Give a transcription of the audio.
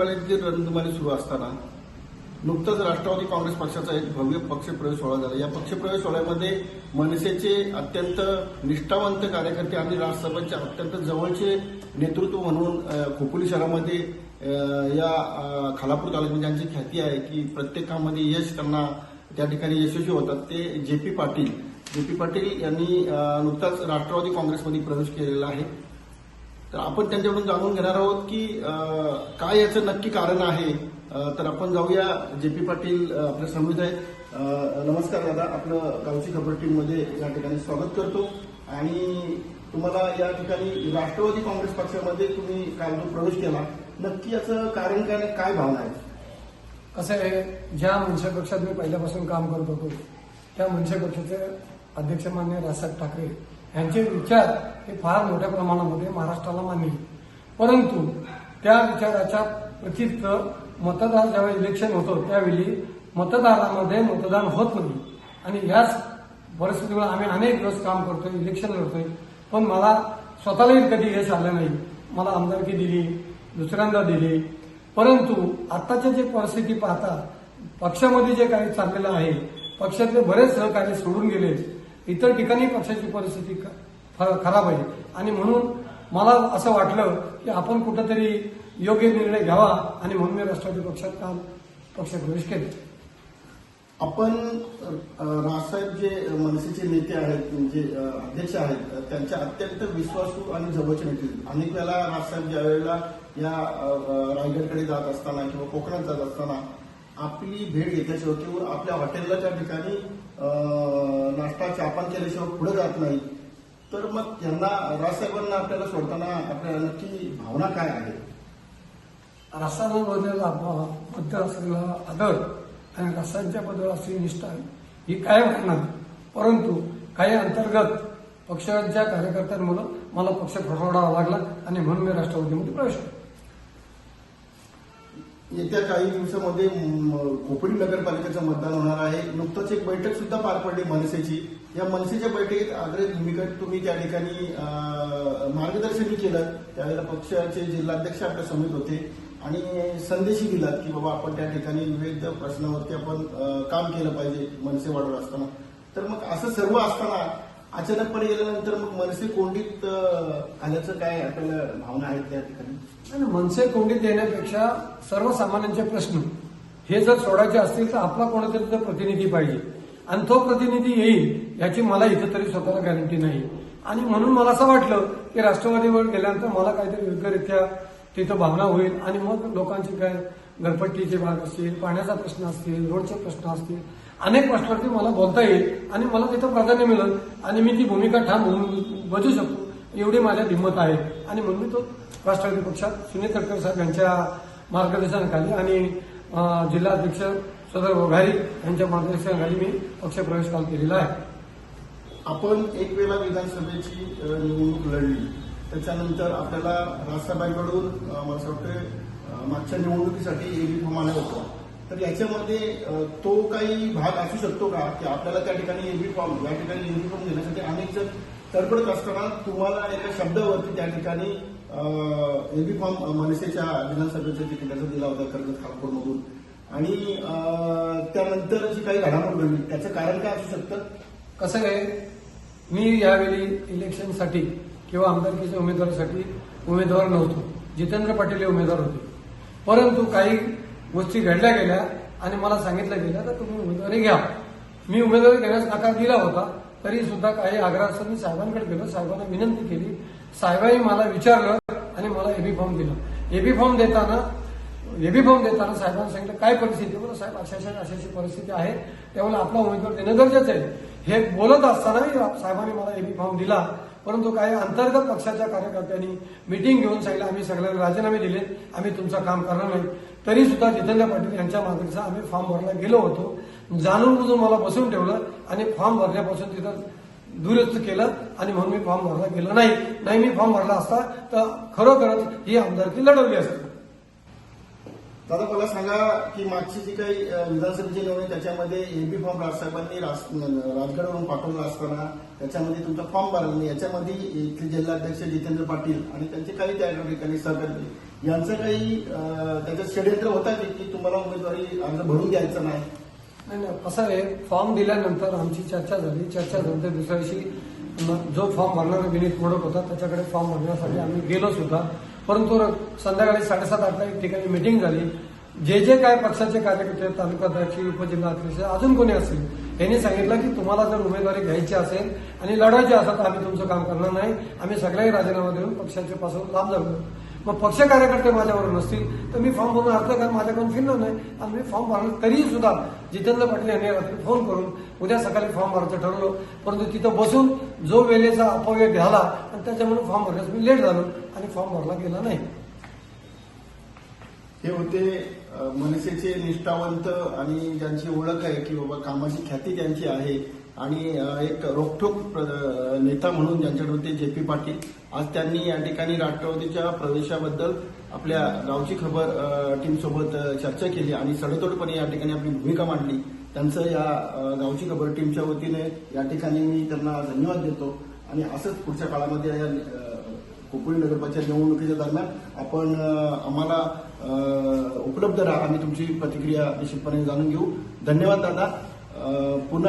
नगरपालिकेची रणधुमाळी सुरू असताना नुकतंच राष्ट्रवादी काँग्रेस पक्षाचा एक भव्य पक्षप्रवेश सोहळा झाला. या पक्षप्रवेश सोहळ्यामध्ये मनसेचे अत्यंत निष्ठावंत कार्यकर्ते आणि राष्ट्रसभेचे अत्यंत जवळचे नेतृत्व म्हणून खोपोली शहरामध्ये या खालापूर तालुक्यात ज्यांची ख्याती आहे की प्रत्येकामध्ये यश त्यांना त्या ठिकाणी यशस्वी होतात ते J P Patil. J P Patil यांनी नुकताच राष्ट्रवादी काँग्रेसमध्ये प्रवेश केलेला आहे. तर आपण त्यांच्याकडून जाणून घेणार आहोत की काय याचं नक्की कारण आहे. तर आपण जाऊया. जे पी पाटील अ, आपल्या आहेत. नमस्कार दादा. आपलं गावची खबर टीममध्ये या ठिकाणी स्वागत करतो. आणि तुम्हाला या ठिकाणी राष्ट्रवादी काँग्रेस पक्षामध्ये तुम्ही काल जो प्रवेश केला. नक्की याचं कारण काय काय भावना आहे? कसं आहे ज्या मनसे पक्षात मी पहिल्यापासून काम करत होतो त्या मनसे पक्षाचे अध्यक्ष मान्य राजसाहेब ठाकरे यांचे विचार हे फार मोठ्या प्रमाणामध्ये महाराष्ट्राला मानले. परंतु त्या विचाराच्या व्यतिरिक्त मतदार ज्यावेळी इलेक्शन होतं त्यावेळी मतदारामध्ये मतदान होत नाही. आणि याच परिस्थितीमुळे आम्ही अनेक दिवस काम करतोय इलेक्शन लढतोय. पण मला स्वतःलाही कधी यश आलं नाही. मला आमदारकी दिली दुसऱ्यांदा दिली. परंतु आत्ताच्या जे परिस्थिती पाहता पक्षामध्ये जे काही चाललेलं आहे पक्षातले बरेच सहकारी सोडून गेले. इतर ठिकाणी पक्षाची परिस्थिती खराब आहे. आणि म्हणून मला असं वाटलं की आपण कुठंतरी योग्य निर्णय घ्यावा आणि म्हणून मी राष्ट्रवादी पक्षात काल पक्षप्रवेश केला. आपण अ, जे मनसेचे नेते आहेत म्हणजे अध्यक्ष आहेत त्यांच्या अत्यंत विश्वासू आणि जवळचे नेते अनेक वेळेला राजसाहेब ज्या वेळेला या रायगडकडे जात असताना किंवा कोकणात जात असताना आपली भेट घेतल्याशिवाय किंवा आपल्या हॉटेलला त्या ठिकाणी नाश्ता चापान केल्याशिवाय पुढे जात नाही. तर मग त्यांना राजसाहेबांना आपल्याला सोडताना आपल्या नक्की भावना काय आहे राष्ट्रांबद्दल बद्दल असलेला आदर आणि रसायनच्या बद्दल असलेली निष्ठा ही कायम राहणार. परंतु काही अंतर्गत पक्षाच्या कार्यकर्त्यांमुळे मला पक्ष सोडावा लागला आणि म्हणून मी राष्ट्रवादीमध्ये प्रवेश केला. येत्या काही दिवसामध्ये खोपडी नगरपालिकेचं मतदान होणार आहे. नुकतंच एक बैठक सुद्धा पार पडली मनसेची. या मनसेच्या बैठकीत आग्रही भूमिका तुम्ही त्या ठिकाणी मार्गदर्शनही केलं. त्यावेळेला पक्षाचे जिल्हाध्यक्ष आपल्या समेत होते आणि संदेशही दिला की बाबा आपण त्या ठिकाणी विविध प्रश्नावरती आपण काम केलं पाहिजे मनसे वाढवत असताना. तर मग असं सर्व असताना अचानकपणे गेल्यानंतर मग मनसे कोंडीत आल्याचं काय आपल्याला भावना आहेत त्या ठिकाणी? मनसे कोंडीत येण्यापेक्षा सर्वसामान्यांचे प्रश्न. हे जर सोडायचे असतील तर आपला कोणातरी प्रतिनिधी पाहिजे. आणि तो प्रतिनिधी येईल याची मला इथं तरी स्वतःला गॅरंटी नाही. आणि म्हणून मला असं वाटलं की राष्ट्रवादीवर गेल्यानंतर मला काहीतरी योग्यरित्या तिथं भावना होईल. आणि मग लोकांची काय घरपट्टीचे भाग असतील पाण्याचा प्रश्न असतील रोडचे प्रश्न असतील अनेक प्रश्नावरती मला बोलता येईल आणि मला तिथं प्राधान्य मिळेल आणि मी ती भूमिका ठाम होऊन बजू शकतो एवढी माझ्या हिंमत आहे. आणि म्हणून मी तो राष्ट्रवादी पक्षात सुनील तटकर साहेब यांच्या मार्गदर्शनाखाली आणि जिल्हाध्यक्ष सदर वघारी यांच्या मार्गदर्शनाखाली मी पक्षप्रवेश काल केलेला आहे. आपण एक वेळा विधानसभेची निवडणूक लढली. त्याच्यानंतर आपल्याला राजसाहेबांकडून मला वाटतं मागच्या निवडणुकीसाठी एबी फॉर्म आला होता. तर याच्यामध्ये तो काही भाग असू शकतो का? की आपल्याला त्या ठिकाणी एबी फॉर्म या ठिकाणी एबी फॉर्म देण्यासाठी अनेक जण तडफडत असताना तुम्हाला एका शब्दावरती त्या ठिकाणी एबी फॉर्म मनसेच्या विधानसभेच्या तिकिटाचा दिला होता कर्जत खालपूरमधून आणि त्यानंतर जी काही घडामोड घडली. त्याचं कारण काय असू शकतं? कसं आहे मी यावेळी इलेक्शनसाठी किंवा आमदारकीच्या उमेदवारासाठी उमेदवार नव्हतो. जितेंद्र पाटील हे उमेदवार होते. परंतु काही गोष्टी घडल्या गेल्या आणि मला सांगितलं गेलं तर तुम्ही उमेदवारी घ्या. मी उमेदवारी घेण्यास नकार दिला होता तरी सुद्धा काही आग्रहासह मी साहेबांकडे गेलो. साहेबांना विनंती केली. साहेबांनी मला विचारलं आणि मला एबी फॉर्म दिला. एबी फॉर्म देताना एबी फॉर्म देताना साहेबांनी सांगितलं काय परिस्थिती? बरं साहेब अशा अशा अशी परिस्थिती आहे. त्यामुळे आपला उमेदवार देणं गरजेचं आहे. हे बोलत असतानाही साहेबांनी मला एबी फॉर्म दिला. परंतु काही अंतर्गत पक्षाच्या कार्यकर्त्यांनी मिटिंग घेऊन सांगितलं आम्ही सगळ्यांना राजीनामे दिले आम्ही तुमचं काम करणार नाही. तरी सुद्धा जितेंद्र पाटील यांच्या मागणीचा आम्ही फॉर्म भरायला गेलो होतो. जाणून बुजून मला बसवून ठेवलं आणि फॉर्म भरल्यापासून तिथं दुरुस्त केलं आणि म्हणून मी फॉर्म भरला गेलो नाही. नाही मी फॉर्म भरला असता तर खरोखरच ही आमदारकी लढवली असती. दादा मला सांगा की मागची जी काही विधानसभेची निवडणूक त्याच्यामध्ये एबी फॉर्म राजसाहेबांनी राज- राजगडवरून पाठवला असताना त्याच्यामध्ये तुमचा फॉर्म भरला नाही. याच्यामध्ये इथले जिल्हाध्यक्ष जितेंद्र पाटील आणि त्यांचे काही त्या ठिकाणी सहकारी यांचं काही त्याचं त्याच्यात षडयंत्र होता की तुम्हाला उमेदवारी अर्ज भरून द्यायचा नाही? नाही असं आहे फॉर्म दिल्यानंतर आमची चर्चा झाली. चर्चा झाल्यानंतर दुसऱ्या दिवशी जो फॉर्म भरणारा विनीत मोडक होता त्याच्याकडे फॉर्म भरण्यासाठी आम्ही गेलो सुद्धा. परंतु संध्याकाळी साडेसात आठला एक ठिकाणी मिटिंग झाली. जे जे काय पक्षाचे कार्यकर्ते तालुकाध्यक्ष उपजिल्हाध्यक्ष अजून कोणी असेल यांनी सांगितलं की तुम्हाला जर उमेदवारी घ्यायची असेल आणि लढायची असेल तर आम्ही तुमचं काम करणार नाही. आम्ही सगळ्याही राजीनामा देऊन पक्षाच्या पासून लांब झालो मग पक्ष कार्यकर्ते माझ्यावर नसतील तर मी फॉर्म भरून अर्ज कारण माझ्याकडून फिरलो नाही. आणि मी फॉर्म भरला तरीही सुद्धा जितेंद्र पाटील यांनी रात्री फोन करून उद्या सकाळी फॉर्म भरायचं ठरवलं. परंतु तिथं बसून जो वेळेचा अपव्यय झाला आणि त्याच्यामुळे फॉर्म भरण्यास मी लेट झालो आणि फॉर्म भरला गेला नाही. हे होते मनसेचे निष्ठावंत आणि ज्यांची ओळख आहे की बाबा कामाची ख्याती त्यांची आहे. आणि एक रोखोक प्र- नेता म्हणून ज्यांच्याकडे होते जे पी पाटील आज त्यांनी या ठिकाणी राष्ट्रवादीच्या प्रवेशाबद्दल आपल्या गावची खबर टीमसोबत चर्चा केली आणि सडेतोडपणे या ठिकाणी आपली भूमिका मांडली. त्यांचं या गावची खबर टीमच्या वतीने या ठिकाणी मी त्यांना धन्यवाद देतो. आणि असंच पुढच्या काळामध्ये या अ, कोकणी नगरपालिका निवडणुकीच्या दरम्यान आपण आम्हाला उपलब्ध राहा आम्ही तुमची प्रतिक्रिया निश्चितपणे जाणून घेऊ. धन्यवाद दादा. पुन्हा